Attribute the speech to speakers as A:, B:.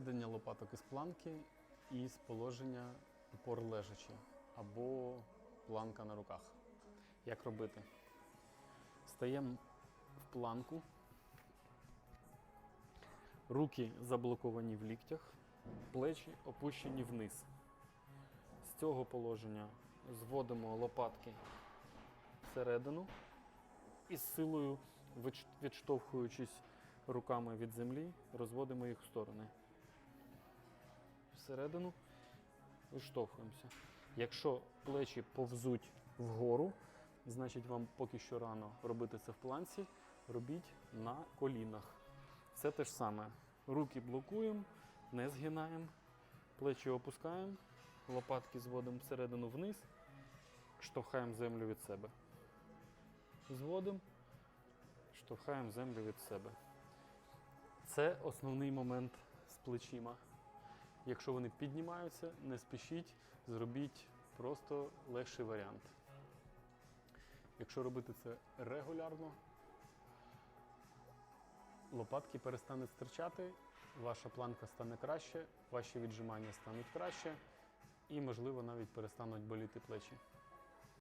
A: Виведення лопаток із планки і з положення упор лежачи або планка на руках. Як робити? Стаємо в планку. Руки заблоковані в ліктях, плечі опущені вниз. З цього положення зводимо лопатки всередину і з силою, відштовхуючись руками від землі, розводимо їх в сторони. Всередину виштовхуємося. Якщо плечі повзуть вгору, значить вам поки що рано робити це в планці, робіть на колінах. Це те ж саме. Руки блокуємо, не згинаємо, плечі опускаємо, лопатки зводимо всередину вниз, штовхаємо землю від себе. Зводимо, штовхаємо землю від себе. Це основний момент з плечима. Якщо вони піднімаються, не спішіть, зробіть просто легший варіант. Якщо робити це регулярно, лопатки перестануть стирчати, ваша планка стане краще, ваші віджимання стануть краще і, можливо, навіть перестануть боліти плечі.